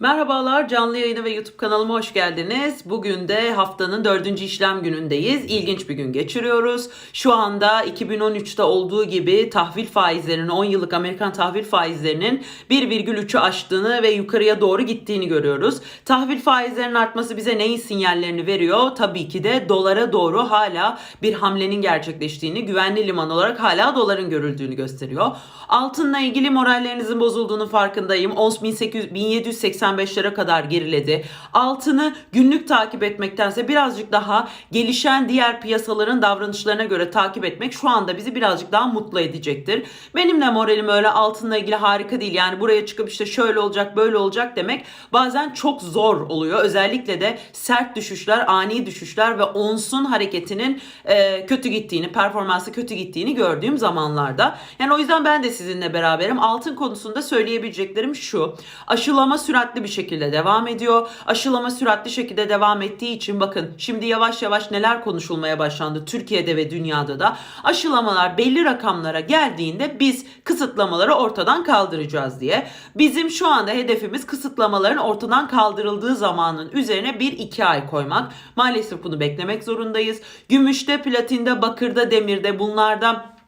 Merhabalar canlı yayına ve YouTube kanalıma hoş geldiniz. Bugün de haftanın dördüncü işlem günündeyiz. İlginç bir gün geçiriyoruz. Şu anda 2013'te olduğu gibi tahvil faizlerinin 10 yıllık Amerikan tahvil faizlerinin 1,3'ü aştığını ve yukarıya doğru gittiğini görüyoruz. Tahvil faizlerinin artması bize neyin sinyallerini veriyor? Tabii ki de dolara doğru hala bir hamlenin gerçekleştiğini, güvenli liman olarak hala doların görüldüğünü gösteriyor. Altınla ilgili morallerinizin bozulduğunu farkındayım. 1800 1780 1.85'lere kadar geriledi. Altını günlük takip etmektense birazcık daha gelişen diğer piyasaların davranışlarına göre takip etmek şu anda bizi birazcık daha mutlu edecektir. Benim de moralim öyle altınla ilgili harika değil. Yani buraya çıkıp işte şöyle olacak böyle olacak demek bazen çok zor oluyor. Özellikle de sert düşüşler, ani düşüşler ve onsun hareketinin e, kötü gittiğini, performansı kötü gittiğini gördüğüm zamanlarda. Yani o yüzden ben de sizinle beraberim. Altın konusunda söyleyebileceklerim şu. Aşılama süratli bir şekilde devam ediyor. Aşılama süratli şekilde devam ettiği için bakın şimdi yavaş yavaş neler konuşulmaya başlandı Türkiye'de ve dünyada da. Aşılamalar belli rakamlara geldiğinde biz kısıtlamaları ortadan kaldıracağız diye. Bizim şu anda hedefimiz kısıtlamaların ortadan kaldırıldığı zamanın üzerine 1-2 ay koymak. Maalesef bunu beklemek zorundayız. Gümüşte, platinde, bakırda, demirde bunlardan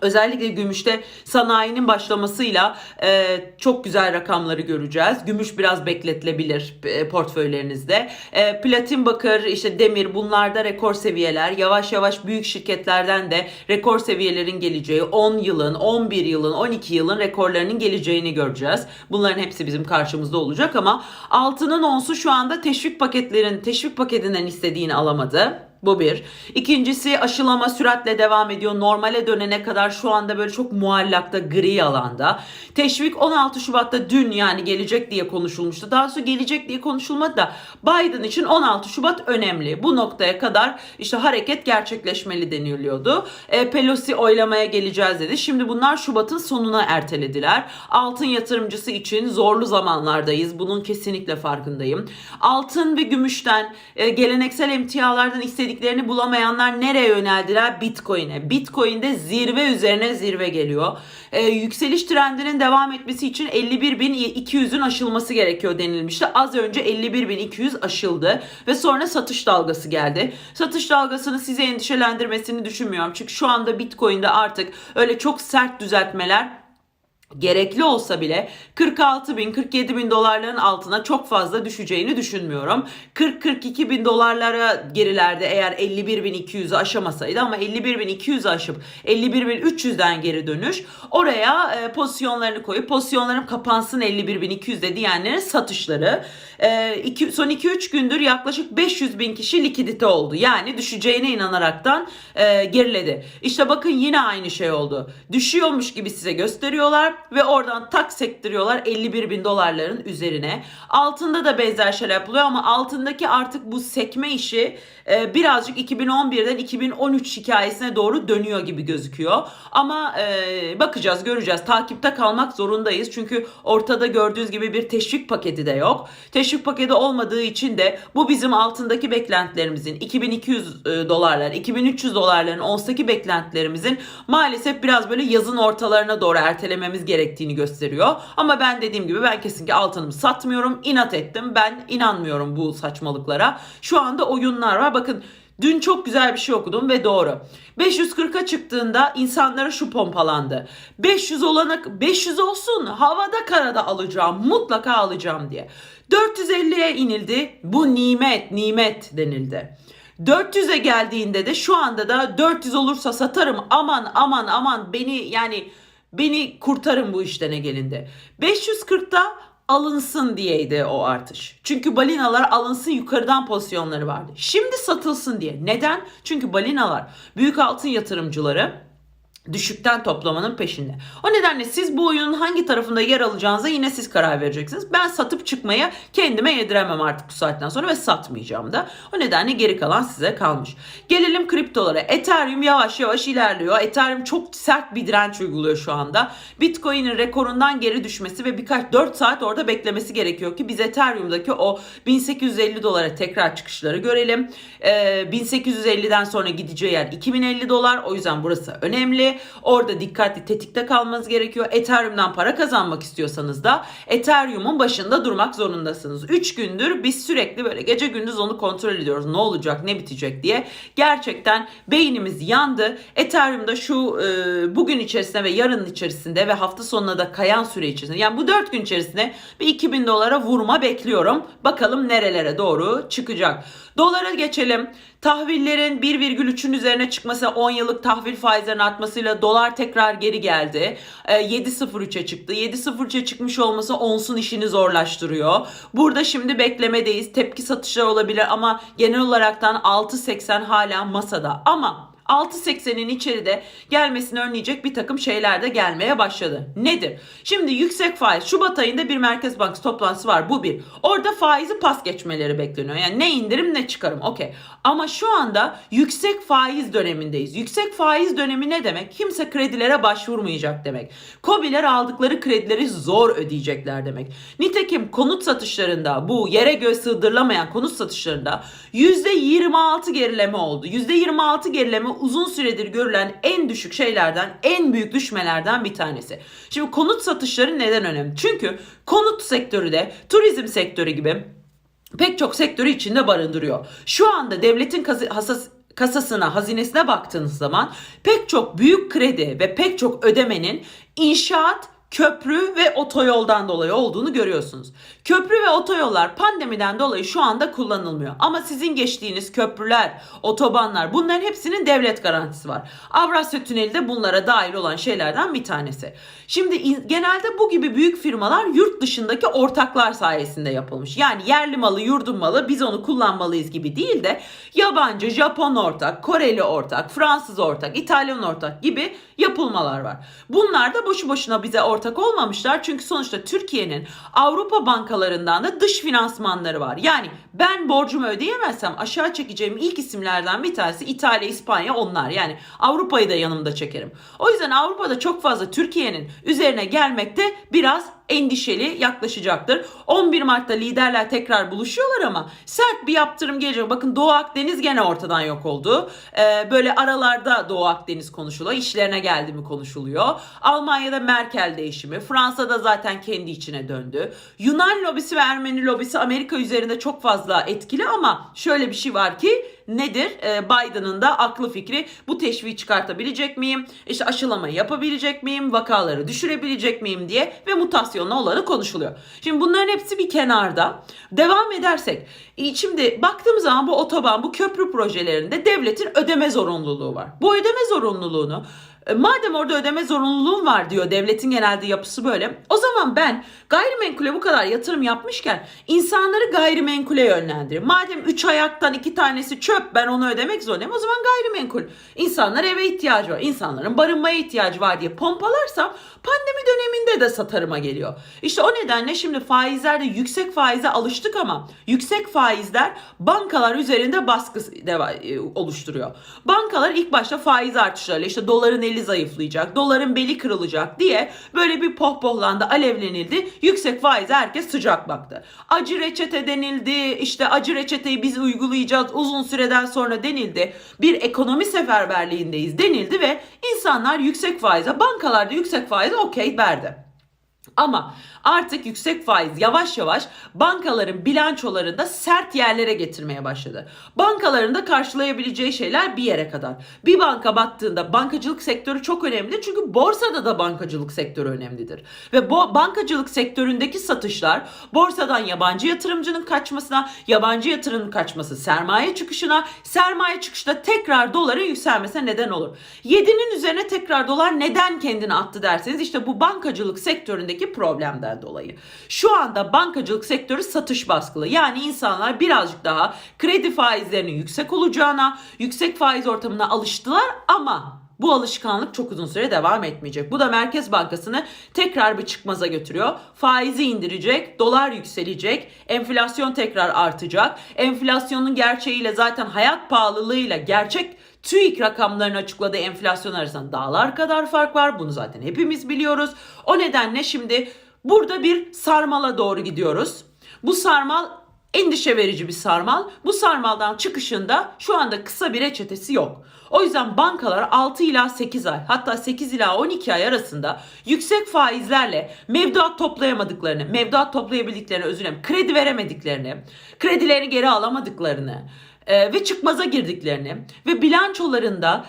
Özellikle gümüşte sanayinin başlamasıyla e, çok güzel rakamları göreceğiz. Gümüş biraz bekletilebilir e, portföylerinizde. E, platin bakır, işte demir bunlarda rekor seviyeler. Yavaş yavaş büyük şirketlerden de rekor seviyelerin geleceği, 10 yılın, 11 yılın, 12 yılın rekorlarının geleceğini göreceğiz. Bunların hepsi bizim karşımızda olacak ama altının onsu şu anda teşvik paketlerin, teşvik paketinden istediğini alamadı. Bu bir. İkincisi aşılama süratle devam ediyor. Normale dönene kadar şu anda böyle çok muallakta gri alanda. Teşvik 16 Şubat'ta dün yani gelecek diye konuşulmuştu. Daha sonra gelecek diye konuşulmadı da Biden için 16 Şubat önemli. Bu noktaya kadar işte hareket gerçekleşmeli deniliyordu. E, Pelosi oylamaya geleceğiz dedi. Şimdi bunlar Şubat'ın sonuna ertelediler. Altın yatırımcısı için zorlu zamanlardayız. Bunun kesinlikle farkındayım. Altın ve gümüşten, e, geleneksel emtialardan istediğim istediklerini bulamayanlar nereye yöneldiler? Bitcoin'e. Bitcoin'de zirve üzerine zirve geliyor. Ee, yükseliş trendinin devam etmesi için 51.200'ün aşılması gerekiyor denilmişti. Az önce 51.200 aşıldı ve sonra satış dalgası geldi. Satış dalgasını size endişelendirmesini düşünmüyorum. Çünkü şu anda Bitcoin'de artık öyle çok sert düzeltmeler gerekli olsa bile 46 bin 47 bin dolarların altına çok fazla düşeceğini düşünmüyorum. 40-42 bin dolarlara gerilerde eğer 51 bin 200'ü aşamasaydı ama 51 bin 200'ü aşıp 51 bin 300'den geri dönüş oraya e, pozisyonlarını koyup pozisyonlarım kapansın 51 bin 200'de diyenlerin satışları e, iki, son 2-3 gündür yaklaşık 500 bin kişi likidite oldu. Yani düşeceğine inanaraktan e, geriledi. İşte bakın yine aynı şey oldu. Düşüyormuş gibi size gösteriyorlar ve oradan tak sektiriyorlar 51 bin dolarların üzerine. Altında da benzer şeyler yapılıyor ama altındaki artık bu sekme işi e, birazcık 2011'den 2013 hikayesine doğru dönüyor gibi gözüküyor. Ama e, bakacağız göreceğiz takipte kalmak zorundayız. Çünkü ortada gördüğünüz gibi bir teşvik paketi de yok. Teşvik paketi olmadığı için de bu bizim altındaki beklentilerimizin 2200 e, dolarlar 2300 dolarların onstaki beklentilerimizin maalesef biraz böyle yazın ortalarına doğru ertelememiz gerektiğini gösteriyor. Ama ben dediğim gibi ben kesinlikle altınımı satmıyorum. inat ettim. Ben inanmıyorum bu saçmalıklara. Şu anda oyunlar var. Bakın Dün çok güzel bir şey okudum ve doğru. 540'a çıktığında insanlara şu pompalandı. 500 olana 500 olsun havada karada alacağım mutlaka alacağım diye. 450'ye inildi. Bu nimet nimet denildi. 400'e geldiğinde de şu anda da 400 olursa satarım aman aman aman beni yani beni kurtarın bu işten gelindi. 540'ta alınsın diyeydi o artış. Çünkü balinalar alınsın yukarıdan pozisyonları vardı. Şimdi satılsın diye. Neden? Çünkü balinalar büyük altın yatırımcıları düşükten toplamanın peşinde. O nedenle siz bu oyunun hangi tarafında yer alacağınıza yine siz karar vereceksiniz. Ben satıp çıkmaya kendime yediremem artık bu saatten sonra ve satmayacağım da. O nedenle geri kalan size kalmış. Gelelim kriptolara. Ethereum yavaş yavaş ilerliyor. Ethereum çok sert bir direnç uyguluyor şu anda. Bitcoin'in rekorundan geri düşmesi ve birkaç 4 saat orada beklemesi gerekiyor ki biz Ethereum'daki o 1850 dolara tekrar çıkışları görelim. Ee, 1850'den sonra gideceği yer 2050 dolar. O yüzden burası önemli. Orada dikkatli tetikte kalmanız gerekiyor. Ethereum'dan para kazanmak istiyorsanız da Ethereum'un başında durmak zorundasınız. 3 gündür biz sürekli böyle gece gündüz onu kontrol ediyoruz. Ne olacak, ne bitecek diye. Gerçekten beynimiz yandı. Ethereum'da şu e, bugün içerisinde ve yarın içerisinde ve hafta sonuna da kayan süre içerisinde yani bu 4 gün içerisinde bir 2000 dolara vurma bekliyorum. Bakalım nerelere doğru çıkacak. Dolara geçelim. Tahvillerin 1,3'ün üzerine çıkması 10 yıllık tahvil faizlerinin artmasıyla dolar tekrar geri geldi. E, 7.03'e çıktı. 7.03'e çıkmış olması onsun işini zorlaştırıyor. Burada şimdi beklemedeyiz. Tepki satışlar olabilir ama genel olaraktan 6.80 hala masada. Ama 6.80'in içeride gelmesini önleyecek bir takım şeyler de gelmeye başladı. Nedir? Şimdi yüksek faiz Şubat ayında bir Merkez Bankası toplantısı var. Bu bir. Orada faizi pas geçmeleri bekleniyor. Yani ne indirim ne çıkarım. Okey. Ama şu anda yüksek faiz dönemindeyiz. Yüksek faiz dönemi ne demek? Kimse kredilere başvurmayacak demek. Kobiler aldıkları kredileri zor ödeyecekler demek. Nitekim konut satışlarında bu yere göz sığdırılamayan konut satışlarında %26 gerileme oldu. %26 gerileme uzun süredir görülen en düşük şeylerden, en büyük düşmelerden bir tanesi. Şimdi konut satışları neden önemli? Çünkü konut sektörü de turizm sektörü gibi pek çok sektörü içinde barındırıyor. Şu anda devletin hasas kasasına, hazinesine baktığınız zaman pek çok büyük kredi ve pek çok ödemenin inşaat, köprü ve otoyoldan dolayı olduğunu görüyorsunuz. Köprü ve otoyollar pandemiden dolayı şu anda kullanılmıyor. Ama sizin geçtiğiniz köprüler, otobanlar bunların hepsinin devlet garantisi var. Avrasya Tüneli de bunlara dahil olan şeylerden bir tanesi. Şimdi genelde bu gibi büyük firmalar yurt dışındaki ortaklar sayesinde yapılmış. Yani yerli malı, yurdun malı biz onu kullanmalıyız gibi değil de yabancı, Japon ortak, Koreli ortak, Fransız ortak, İtalyan ortak gibi yapılmalar var. Bunlar da boşu boşuna bize ortak olmamışlar. Çünkü sonuçta Türkiye'nin Avrupa bankalarından da dış finansmanları var. Yani ben borcumu ödeyemezsem aşağı çekeceğim ilk isimlerden bir tanesi İtalya, İspanya onlar. Yani Avrupa'yı da yanımda çekerim. O yüzden Avrupa'da çok fazla Türkiye'nin üzerine gelmekte biraz endişeli yaklaşacaktır. 11 Mart'ta liderler tekrar buluşuyorlar ama sert bir yaptırım gelecek. Bakın Doğu Akdeniz gene ortadan yok oldu. Ee, böyle aralarda Doğu Akdeniz konuşuluyor. İşlerine geldi mi konuşuluyor. Almanya'da Merkel değişimi. Fransa'da zaten kendi içine döndü. Yunan lobisi ve Ermeni lobisi Amerika üzerinde çok fazla etkili ama şöyle bir şey var ki nedir? Ee, Biden'ın da aklı fikri bu teşviği çıkartabilecek miyim? İşte aşılamayı yapabilecek miyim? Vakaları düşürebilecek miyim diye ve mutasyonlu olanı konuşuluyor. Şimdi bunların hepsi bir kenarda. Devam edersek e, şimdi baktığımız zaman bu otoban, bu köprü projelerinde devletin ödeme zorunluluğu var. Bu ödeme zorunluluğunu e, Madem orada ödeme zorunluluğum var diyor devletin genelde yapısı böyle. O zaman ben gayrimenkule bu kadar yatırım yapmışken insanları gayrimenkule yönlendireyim. Madem 3 ayaktan 2 tanesi çöp ben onu ödemek zorundayım. O zaman gayrimenkul. İnsanlar eve ihtiyacı var. İnsanların barınmaya ihtiyacı var diye pompalarsam pandemi döneminde de satarıma geliyor. İşte o nedenle şimdi faizlerde yüksek faize alıştık ama yüksek faizler bankalar üzerinde baskı e, oluşturuyor. Bankalar ilk başta faiz artışlarıyla işte doların eli zayıflayacak, doların beli kırılacak diye böyle bir pohpohlandı, alevlenildi. Yüksek faize herkes sıcak baktı. Acı reçete denildi, işte acı reçeteyi biz uygulayacağız uzun süreden sonra denildi. Bir ekonomi seferberliğindeyiz denildi ve insanlar yüksek faize, bankalarda yüksek faize okey verdi. Ama artık yüksek faiz yavaş yavaş bankaların bilançolarında sert yerlere getirmeye başladı. Bankaların da karşılayabileceği şeyler bir yere kadar. Bir banka battığında bankacılık sektörü çok önemli çünkü borsada da bankacılık sektörü önemlidir. Ve bu bankacılık sektöründeki satışlar borsadan yabancı yatırımcının kaçmasına, yabancı yatırımın kaçması sermaye çıkışına, sermaye çıkışta tekrar doların yükselmesine neden olur. 7'nin üzerine tekrar dolar neden kendini attı derseniz işte bu bankacılık sektöründeki problemden dolayı. Şu anda bankacılık sektörü satış baskılı. Yani insanlar birazcık daha kredi faizlerinin yüksek olacağına, yüksek faiz ortamına alıştılar ama bu alışkanlık çok uzun süre devam etmeyecek. Bu da Merkez Bankası'nı tekrar bir çıkmaza götürüyor. Faizi indirecek, dolar yükselecek, enflasyon tekrar artacak. Enflasyonun gerçeğiyle zaten hayat pahalılığıyla gerçek TÜİK rakamlarını açıkladığı enflasyon arasında dağlar kadar fark var. Bunu zaten hepimiz biliyoruz. O nedenle şimdi burada bir sarmala doğru gidiyoruz. Bu sarmal endişe verici bir sarmal. Bu sarmaldan çıkışında şu anda kısa bir reçetesi yok. O yüzden bankalar 6 ila 8 ay hatta 8 ila 12 ay arasında yüksek faizlerle mevduat toplayamadıklarını, mevduat toplayabildiklerini özür dilerim, kredi veremediklerini, kredilerini geri alamadıklarını e, ve çıkmaza girdiklerini ve bilançolarında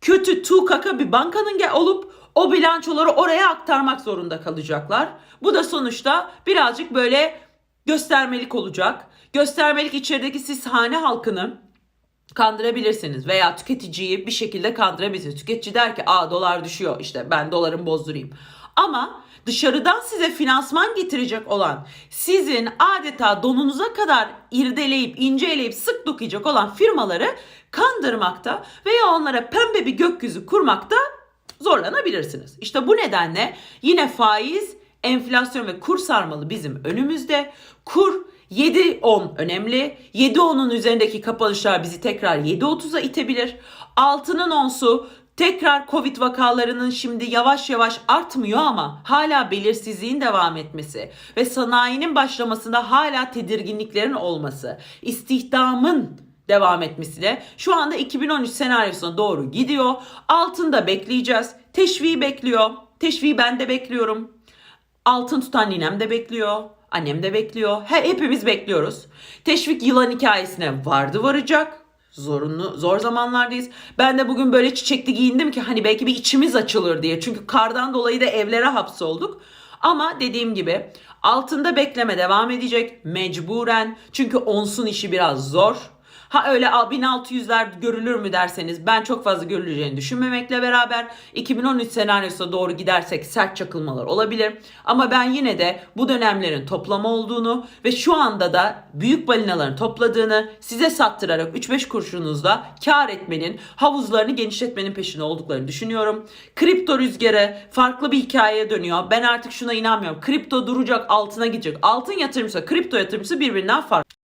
kötü tu kaka bir bankanın olup o bilançoları oraya aktarmak zorunda kalacaklar. Bu da sonuçta birazcık böyle göstermelik olacak. Göstermelik içerideki siz hane halkını kandırabilirsiniz veya tüketiciyi bir şekilde kandırabilirsiniz. Tüketici der ki aa dolar düşüyor işte ben dolarımı bozdurayım. Ama dışarıdan size finansman getirecek olan sizin adeta donunuza kadar irdeleyip inceleyip sık dokuyacak olan firmaları kandırmakta veya onlara pembe bir gökyüzü kurmakta zorlanabilirsiniz. İşte bu nedenle yine faiz, enflasyon ve kur sarmalı bizim önümüzde. Kur 7-10 önemli. 7-10'un üzerindeki kapanışlar bizi tekrar 7.30'a itebilir. Altının onsu tekrar Covid vakalarının şimdi yavaş yavaş artmıyor ama hala belirsizliğin devam etmesi ve sanayinin başlamasında hala tedirginliklerin olması, istihdamın devam etmesiyle şu anda 2013 senaryosuna doğru gidiyor. Altında bekleyeceğiz. Teşviği bekliyor. Teşviği ben de bekliyorum. Altın tutan ninem de bekliyor. Annem de bekliyor. He, hepimiz bekliyoruz. Teşvik yılan hikayesine vardı varacak. Zorunlu, zor zamanlardayız. Ben de bugün böyle çiçekli giyindim ki hani belki bir içimiz açılır diye. Çünkü kardan dolayı da evlere hapsolduk. Ama dediğim gibi altında bekleme devam edecek mecburen. Çünkü onsun işi biraz zor. Ha öyle 1600'ler görülür mü derseniz ben çok fazla görüleceğini düşünmemekle beraber 2013 senaryosuna doğru gidersek sert çakılmalar olabilir. Ama ben yine de bu dönemlerin toplama olduğunu ve şu anda da büyük balinaların topladığını size sattırarak 3-5 kurşunuzla kar etmenin, havuzlarını genişletmenin peşinde olduklarını düşünüyorum. Kripto rüzgarı farklı bir hikayeye dönüyor. Ben artık şuna inanmıyorum. Kripto duracak, altına gidecek. Altın yatırımcısı, kripto yatırımcısı birbirinden farklı.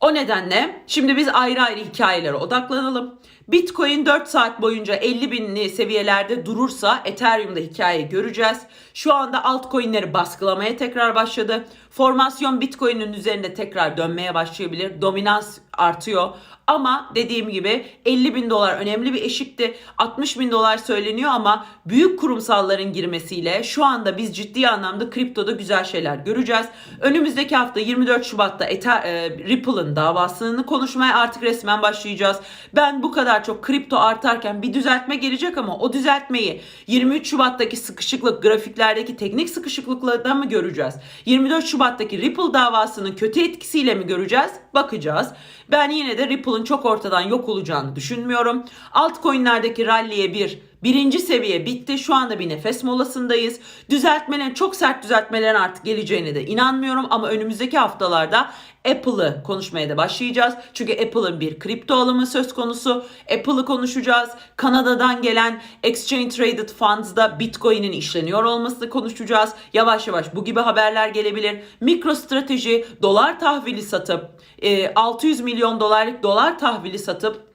O nedenle şimdi biz ayrı ayrı hikayelere odaklanalım. Bitcoin 4 saat boyunca 50 binli seviyelerde durursa Ethereum'da hikaye göreceğiz. Şu anda altcoin'leri baskılamaya tekrar başladı. Formasyon Bitcoin'in üzerinde tekrar dönmeye başlayabilir. Dominans artıyor. Ama dediğim gibi 50 bin dolar önemli bir eşikti. 60 bin dolar söyleniyor ama büyük kurumsalların girmesiyle şu anda biz ciddi anlamda kriptoda güzel şeyler göreceğiz. Önümüzdeki hafta 24 Şubat'ta Ether, e, Ripple'ın davasını konuşmaya artık resmen başlayacağız. Ben bu kadar çok kripto artarken bir düzeltme gelecek ama o düzeltmeyi 23 Şubat'taki sıkışıklık grafiklerdeki teknik sıkışıklıklardan mı göreceğiz? 24 Şubat'taki Ripple davasının kötü etkisiyle mi göreceğiz? Bakacağız. Ben yine de Ripple'ın çok ortadan yok olacağını düşünmüyorum. Altcoin'lerdeki rally'e bir birinci seviye bitti. Şu anda bir nefes molasındayız. Düzeltmelerin çok sert düzeltmelerin artık geleceğine de inanmıyorum ama önümüzdeki haftalarda Apple'ı konuşmaya da başlayacağız. Çünkü Apple'ın bir kripto alımı söz konusu. Apple'ı konuşacağız. Kanada'dan gelen Exchange Traded Funds'da Bitcoin'in işleniyor olmasını konuşacağız. Yavaş yavaş bu gibi haberler gelebilir. MicroStrateji dolar tahvili satıp e, 600 milyon dolarlık dolar tahvili satıp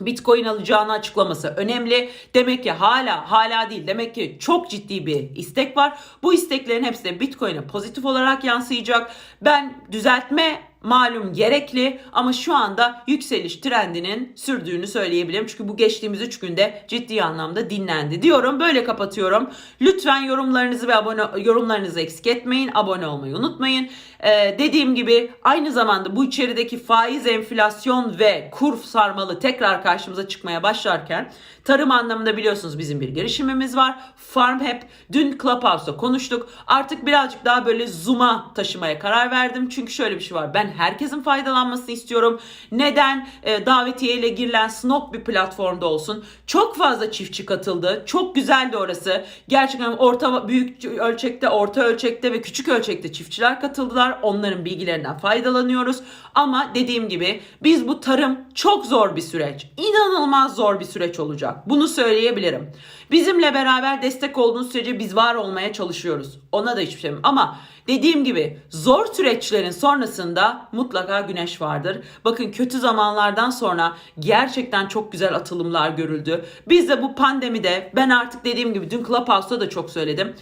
Bitcoin alacağını açıklaması önemli. Demek ki hala hala değil. Demek ki çok ciddi bir istek var. Bu isteklerin hepsi de Bitcoin'e pozitif olarak yansıyacak. Ben düzeltme malum gerekli ama şu anda yükseliş trendinin sürdüğünü söyleyebilirim. Çünkü bu geçtiğimiz 3 günde ciddi anlamda dinlendi diyorum. Böyle kapatıyorum. Lütfen yorumlarınızı ve abone yorumlarınızı eksik etmeyin. Abone olmayı unutmayın. Ee, dediğim gibi aynı zamanda bu içerideki faiz, enflasyon ve kur sarmalı tekrar karşımıza çıkmaya başlarken tarım anlamında biliyorsunuz bizim bir girişimimiz var. Farm Hep. Dün Clubhouse'da konuştuk. Artık birazcık daha böyle Zoom'a taşımaya karar verdim. Çünkü şöyle bir şey var. Ben herkesin faydalanmasını istiyorum. Neden? E, davetiyeyle girilen snob bir platformda olsun. Çok fazla çiftçi katıldı. Çok güzeldi orası. Gerçekten orta büyük ölçekte, orta ölçekte ve küçük ölçekte çiftçiler katıldılar. Onların bilgilerinden faydalanıyoruz. Ama dediğim gibi biz bu tarım çok zor bir süreç. İnanılmaz zor bir süreç olacak. Bunu söyleyebilirim. Bizimle beraber destek olduğunuz sürece biz var olmaya çalışıyoruz. Ona da hiçbir şeyim. Ama dediğim gibi zor süreçlerin sonrasında mutlaka güneş vardır. Bakın kötü zamanlardan sonra gerçekten çok güzel atılımlar görüldü. Biz de bu pandemide ben artık dediğim gibi dün Clubhouse'da da çok söyledim.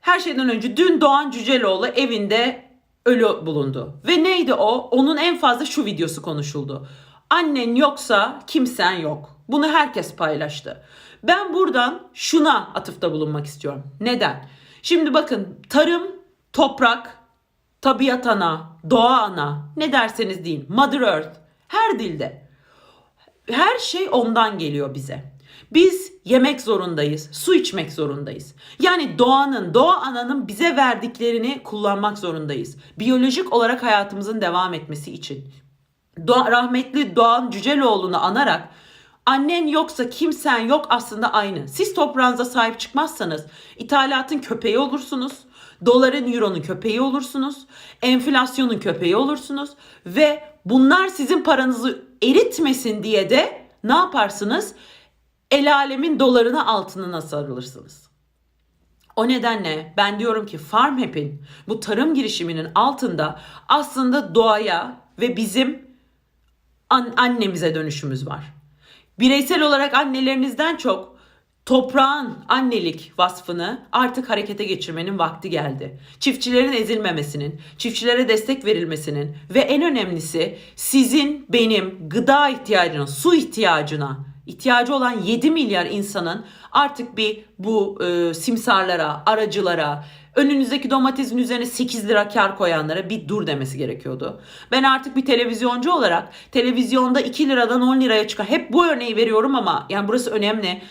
Her şeyden önce dün Doğan Cüceloğlu evinde ölü bulundu. Ve neydi o? Onun en fazla şu videosu konuşuldu. Annen yoksa kimsen yok. Bunu herkes paylaştı. Ben buradan şuna atıfta bulunmak istiyorum. Neden? Şimdi bakın tarım, toprak, tabiat ana, doğa ana ne derseniz deyin. Mother Earth her dilde. Her şey ondan geliyor bize. Biz yemek zorundayız, su içmek zorundayız. Yani doğanın, doğa ananın bize verdiklerini kullanmak zorundayız. Biyolojik olarak hayatımızın devam etmesi için. Doğa, rahmetli Doğan Cüceloğlu'nu anarak annen yoksa kimsen yok aslında aynı. Siz toprağınıza sahip çıkmazsanız ithalatın köpeği olursunuz. Doların, euronun köpeği olursunuz. Enflasyonun köpeği olursunuz. Ve bunlar sizin paranızı eritmesin diye de ne yaparsınız? El alemin dolarına altınına sarılırsınız. O nedenle ben diyorum ki Farm Hap'in bu tarım girişiminin altında aslında doğaya ve bizim an- annemize dönüşümüz var. Bireysel olarak annelerinizden çok toprağın annelik vasfını artık harekete geçirmenin vakti geldi. Çiftçilerin ezilmemesinin, çiftçilere destek verilmesinin ve en önemlisi sizin benim gıda ihtiyacına, su ihtiyacına ihtiyacı olan 7 milyar insanın artık bir bu e, simsarlara, aracılara, önünüzdeki domatesin üzerine 8 lira kar koyanlara bir dur demesi gerekiyordu. Ben artık bir televizyoncu olarak televizyonda 2 liradan 10 liraya çıkan hep bu örneği veriyorum ama yani burası önemli.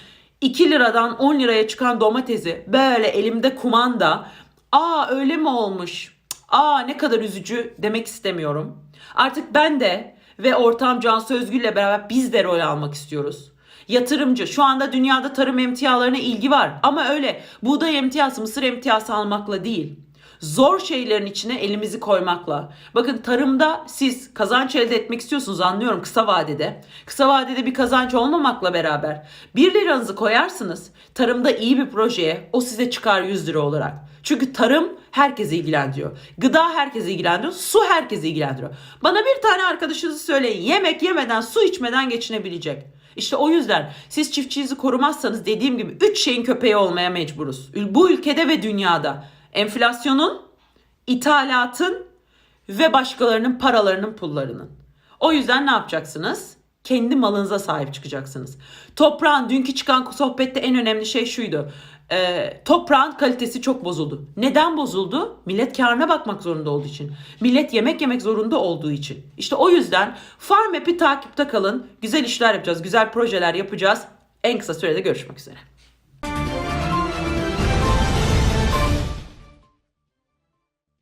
2 liradan 10 liraya çıkan domatesi böyle elimde kumanda aa öyle mi olmuş aa ne kadar üzücü demek istemiyorum. Artık ben de ve ortağım Cansu Özgür'le beraber biz de rol almak istiyoruz. Yatırımcı. Şu anda dünyada tarım emtialarına ilgi var. Ama öyle buğday emtiası, mısır emtiası almakla değil. Zor şeylerin içine elimizi koymakla. Bakın tarımda siz kazanç elde etmek istiyorsunuz anlıyorum kısa vadede. Kısa vadede bir kazanç olmamakla beraber 1 liranızı koyarsınız. Tarımda iyi bir projeye o size çıkar 100 lira olarak. Çünkü tarım herkesi ilgilendiriyor. Gıda herkesi ilgilendiriyor. Su herkesi ilgilendiriyor. Bana bir tane arkadaşınızı söyleyin. Yemek yemeden, su içmeden geçinebilecek. İşte o yüzden siz çiftçinizi korumazsanız dediğim gibi 3 şeyin köpeği olmaya mecburuz. Bu ülkede ve dünyada. Enflasyonun, ithalatın ve başkalarının paralarının pullarının. O yüzden ne yapacaksınız? Kendi malınıza sahip çıkacaksınız. Toprağın dünkü çıkan sohbette en önemli şey şuydu. Ee, toprağın kalitesi çok bozuldu. Neden bozuldu? Millet karına bakmak zorunda olduğu için. Millet yemek yemek zorunda olduğu için. İşte o yüzden Farm App'i takipte kalın. Güzel işler yapacağız, güzel projeler yapacağız. En kısa sürede görüşmek üzere.